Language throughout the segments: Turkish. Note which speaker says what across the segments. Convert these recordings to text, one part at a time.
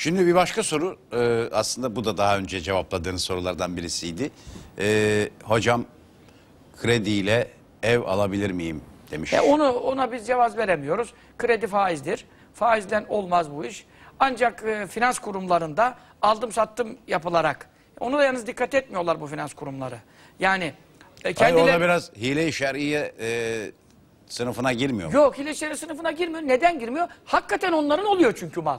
Speaker 1: Şimdi bir başka soru e, aslında bu da daha önce cevapladığınız sorulardan birisiydi. E, hocam krediyle ev alabilir miyim demiş.
Speaker 2: E onu ona biz cevaz veremiyoruz. Kredi faizdir. Faizden olmaz bu iş. Ancak e, finans kurumlarında aldım sattım yapılarak. Onu da yalnız dikkat etmiyorlar bu finans kurumları. Yani e,
Speaker 1: Hayır,
Speaker 2: kendileri...
Speaker 1: o da biraz hile-i şer'iye e, sınıfına girmiyor mu?
Speaker 2: Yok hileşeri sınıfına girmiyor. Neden girmiyor? Hakikaten onların oluyor çünkü mal.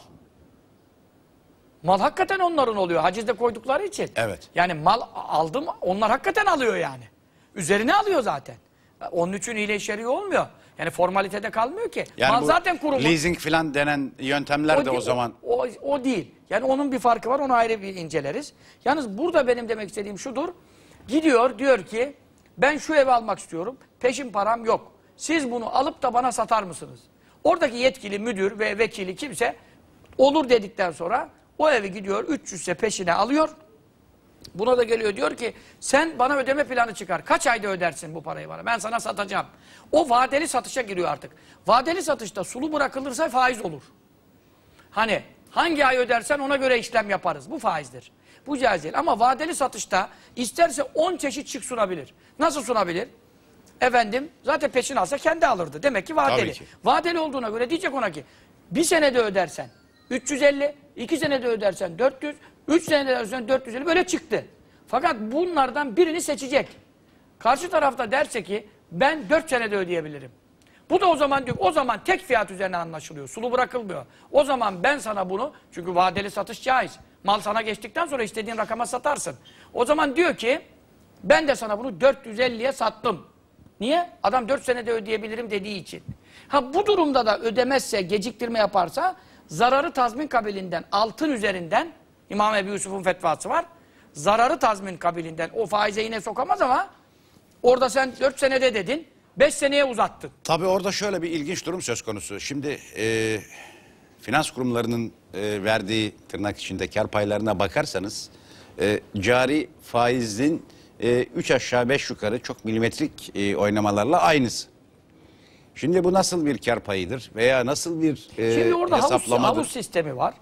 Speaker 2: Mal hakikaten onların oluyor. Hacizde koydukları için.
Speaker 1: Evet.
Speaker 2: Yani mal aldım onlar hakikaten alıyor yani. Üzerine alıyor zaten. Onun için hile şer'i olmuyor. Yani formalitede kalmıyor ki.
Speaker 1: Yani
Speaker 2: mal zaten kurumun.
Speaker 1: leasing falan denen yöntemler de o zaman
Speaker 2: O, o değil. Yani onun bir farkı var onu ayrı bir inceleriz. Yalnız burada benim demek istediğim şudur. Gidiyor diyor ki ben şu evi almak istiyorum. Peşin param yok. Siz bunu alıp da bana satar mısınız? Oradaki yetkili müdür ve vekili kimse olur dedikten sonra o evi gidiyor 300 ise peşine alıyor. Buna da geliyor diyor ki sen bana ödeme planı çıkar. Kaç ayda ödersin bu parayı bana? Ben sana satacağım. O vadeli satışa giriyor artık. Vadeli satışta sulu bırakılırsa faiz olur. Hani hangi ay ödersen ona göre işlem yaparız. Bu faizdir. Bu caiz değil. Ama vadeli satışta isterse 10 çeşit şık sunabilir. Nasıl sunabilir? Efendim zaten peşin alsa kendi alırdı. Demek ki vadeli.
Speaker 1: Ki.
Speaker 2: Vadeli olduğuna göre diyecek ona ki bir senede ödersen 350, iki senede ödersen 400, üç senede ödersen 450 böyle çıktı. Fakat bunlardan birini seçecek. Karşı tarafta derse ki ben 4 senede ödeyebilirim. Bu da o zaman diyor o zaman tek fiyat üzerine anlaşılıyor. Sulu bırakılmıyor. O zaman ben sana bunu çünkü vadeli satış caiz. Mal sana geçtikten sonra istediğin rakama satarsın. O zaman diyor ki ben de sana bunu 450'ye sattım. Niye? Adam 4 senede ödeyebilirim dediği için. Ha bu durumda da ödemezse, geciktirme yaparsa zararı tazmin kabilinden altın üzerinden İmam Ebu Yusuf'un fetvası var. Zararı tazmin kabilinden o faize yine sokamaz ama orada sen 4 senede dedin 5 seneye uzattın.
Speaker 1: Tabii orada şöyle bir ilginç durum söz konusu. Şimdi e, finans kurumlarının e, verdiği tırnak içinde kar paylarına bakarsanız e, cari faizin 3 aşağı 5 yukarı çok milimetrik e, oynamalarla aynısı. Şimdi bu nasıl bir kar payıdır veya nasıl bir e,
Speaker 2: Şimdi orada havuz,
Speaker 1: hesaplamadır?
Speaker 2: havuz sistemi var.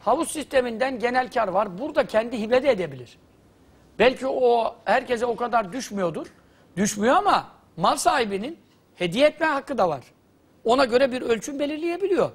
Speaker 2: Havuz sisteminden genel kar var. Burada kendi hibe de edebilir. Belki o herkese o kadar düşmüyordur. Düşmüyor ama mal sahibinin hediye etme hakkı da var. Ona göre bir ölçüm belirleyebiliyor.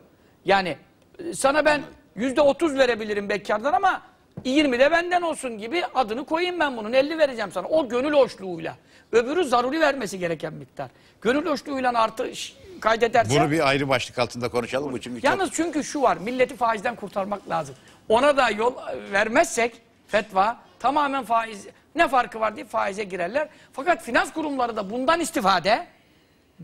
Speaker 2: Yani e, sana ben yüzde otuz verebilirim bekkardan ama 20 de benden olsun gibi adını koyayım ben bunun 50 vereceğim sana. O gönül hoşluğuyla. Öbürü zaruri vermesi gereken miktar. Gönül hoşluğuyla artı ş- kaydederse...
Speaker 1: Bunu bir ayrı başlık altında konuşalım. Bu çünkü çok-
Speaker 2: Yalnız çünkü şu var, milleti faizden kurtarmak lazım. Ona da yol e, vermezsek fetva tamamen faiz, ne farkı var diye faize girerler. Fakat finans kurumları da bundan istifade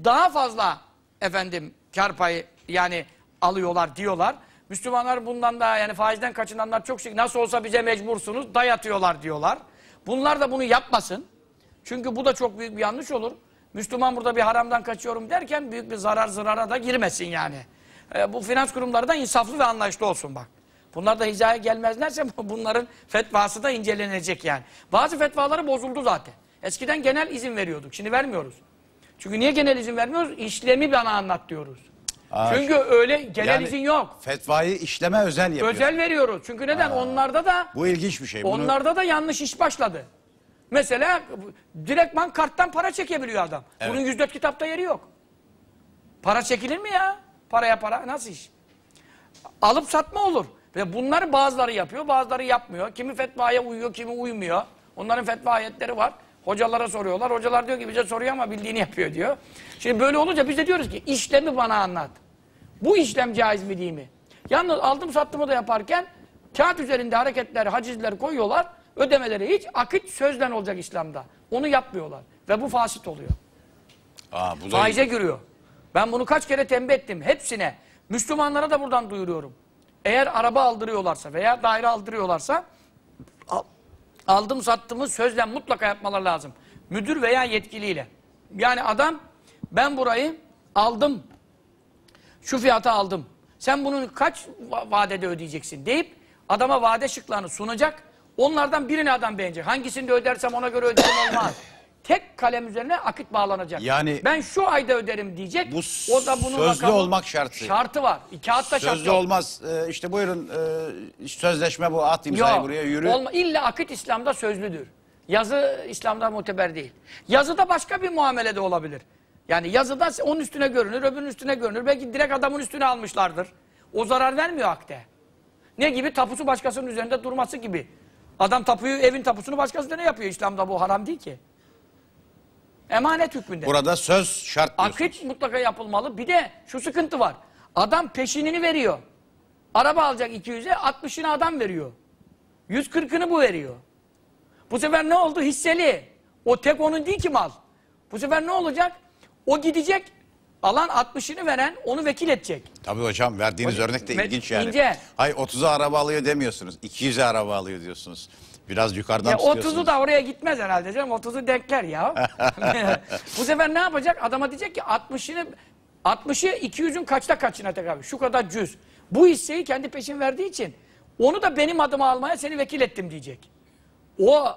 Speaker 2: daha fazla efendim kar payı yani alıyorlar diyorlar. Müslümanlar bundan da yani faizden kaçınanlar çok şey nasıl olsa bize mecbursunuz dayatıyorlar diyorlar. Bunlar da bunu yapmasın. Çünkü bu da çok büyük bir yanlış olur. Müslüman burada bir haramdan kaçıyorum derken büyük bir zarar zırara da girmesin yani. E, bu finans kurumları da insaflı ve anlayışlı olsun bak. Bunlar da hizaya gelmezlerse bunların fetvası da incelenecek yani. Bazı fetvaları bozuldu zaten. Eskiden genel izin veriyorduk. Şimdi vermiyoruz. Çünkü niye genel izin vermiyoruz? İşlemi bana anlat diyoruz.
Speaker 1: Aa,
Speaker 2: Çünkü öyle genel
Speaker 1: yani
Speaker 2: izin yok.
Speaker 1: Fetvayı işleme özel yapıyor.
Speaker 2: Özel veriyoruz. Çünkü neden? Onlarda da
Speaker 1: Bu ilginç bir şey. Bunu-
Speaker 2: onlarda da yanlış iş başladı. Mesela direktman karttan para çekebiliyor adam. Bunun 104 kitapta yeri yok. Para çekilir mi ya? Paraya para nasıl iş? Alıp satma olur. Ve bunları bazıları yapıyor, bazıları yapmıyor. Kimi fetvaya uyuyor, kimi uymuyor. Onların fetva ayetleri var. Hocalara soruyorlar. Hocalar diyor ki bize soruyor ama bildiğini yapıyor diyor. Şimdi böyle olunca biz de diyoruz ki işlemi bana anlat. Bu işlem caiz mi değil mi? Yalnız aldım sattımı da yaparken kağıt üzerinde hareketler, hacizler koyuyorlar. Ödemeleri hiç akit sözden olacak İslam'da. Onu yapmıyorlar. Ve bu fasit oluyor.
Speaker 1: Aa, bu da
Speaker 2: Faize giriyor. Ben bunu kaç kere tembih ettim. Hepsine. Müslümanlara da buradan duyuruyorum. Eğer araba aldırıyorlarsa veya daire aldırıyorlarsa al- aldım sattımı sözle mutlaka yapmaları lazım. Müdür veya yetkiliyle. Yani adam ben burayı aldım. Şu fiyata aldım. Sen bunun kaç va- vadede ödeyeceksin deyip adama vade şıklarını sunacak. Onlardan birini adam beğenecek. Hangisini de ödersem ona göre ödemem olmaz. tek kalem üzerine akit bağlanacak.
Speaker 1: Yani-
Speaker 2: ben şu ayda öderim diyecek.
Speaker 1: Bu
Speaker 2: o da bunun
Speaker 1: sözlü
Speaker 2: rakamı-
Speaker 1: olmak şartı.
Speaker 2: Şartı var. Kağıtta şart
Speaker 1: Sözlü olmaz. Ee, işte buyurun e, sözleşme bu at imzayı
Speaker 2: Yok.
Speaker 1: buraya yürü.
Speaker 2: Olma, illa akit İslam'da sözlüdür. Yazı İslam'da muteber değil. Yazıda başka bir muamele de olabilir. Yani yazıda onun üstüne görünür, öbürünün üstüne görünür. Belki direkt adamın üstüne almışlardır. O zarar vermiyor akde. Ne gibi? Tapusu başkasının üzerinde durması gibi. Adam tapuyu, evin tapusunu başkasının üzerine yapıyor. İslam'da bu haram değil ki. Emanet hükmünde.
Speaker 1: Burada söz şart diyorsunuz.
Speaker 2: Akit mutlaka yapılmalı. Bir de şu sıkıntı var. Adam peşinini veriyor. Araba alacak 200'e 60'ını adam veriyor. 140'ını bu veriyor. Bu sefer ne oldu? Hisseli. O tek onun değil ki mal. Bu sefer ne olacak? O gidecek. Alan 60'ını veren onu vekil edecek.
Speaker 1: Tabii hocam verdiğiniz
Speaker 2: Hocam,
Speaker 1: örnek de ilginç yani.
Speaker 2: ince.
Speaker 1: Hayır 30'a araba alıyor demiyorsunuz. 200'e araba alıyor diyorsunuz. Biraz yukarıdan
Speaker 2: Ya
Speaker 1: tutuyorsunuz.
Speaker 2: 30'u da oraya gitmez herhalde canım. 30'u denkler ya. Bu sefer ne yapacak? Adama diyecek ki 60'ını 60'ı 200'ün kaçta kaçına tekabül? Şu kadar cüz. Bu hisseyi kendi peşin verdiği için onu da benim adıma almaya seni vekil ettim diyecek. O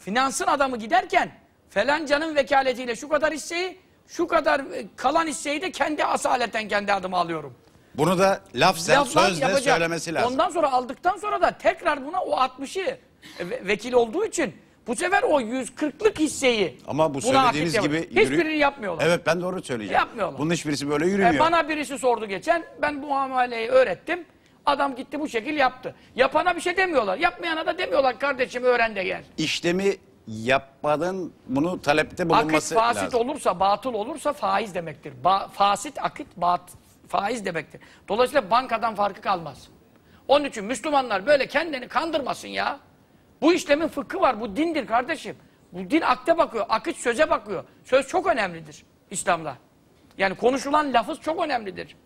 Speaker 2: finansın adamı giderken falancanın vekaletiyle şu kadar hisseyi şu kadar e, kalan hisseyi de kendi asaleten kendi adıma alıyorum.
Speaker 1: Bunu da lafzen
Speaker 2: Laflar
Speaker 1: sözle
Speaker 2: yapacak.
Speaker 1: söylemesi lazım.
Speaker 2: Ondan sonra aldıktan sonra da tekrar buna o 60'ı ve- vekil olduğu için bu sefer o 140'lık hisseyi
Speaker 1: Ama bu söylediğiniz gibi...
Speaker 2: yapıyor. Hiçbirini yapmıyorlar.
Speaker 1: Evet ben doğru söyleyeceğim.
Speaker 2: Yapmıyorlar.
Speaker 1: Bunun hiçbirisi böyle yürümüyor.
Speaker 2: E, bana birisi sordu geçen. Ben bu muameleyi öğrettim. Adam gitti bu şekil yaptı. Yapana bir şey demiyorlar. Yapmayana da demiyorlar kardeşim öğren de gel.
Speaker 1: İşlemi yapmanın bunu talepte
Speaker 2: Akit
Speaker 1: bulunması
Speaker 2: fasit
Speaker 1: lazım.
Speaker 2: olursa, batıl olursa faiz demektir. Ba fasit akit bat faiz demektir. Dolayısıyla bankadan farkı kalmaz. Onun için Müslümanlar böyle kendini kandırmasın ya. Bu işlemin fıkhı var. Bu dindir kardeşim. Bu din akte bakıyor. Akit söze bakıyor. Söz çok önemlidir İslam'da. Yani konuşulan lafız çok önemlidir.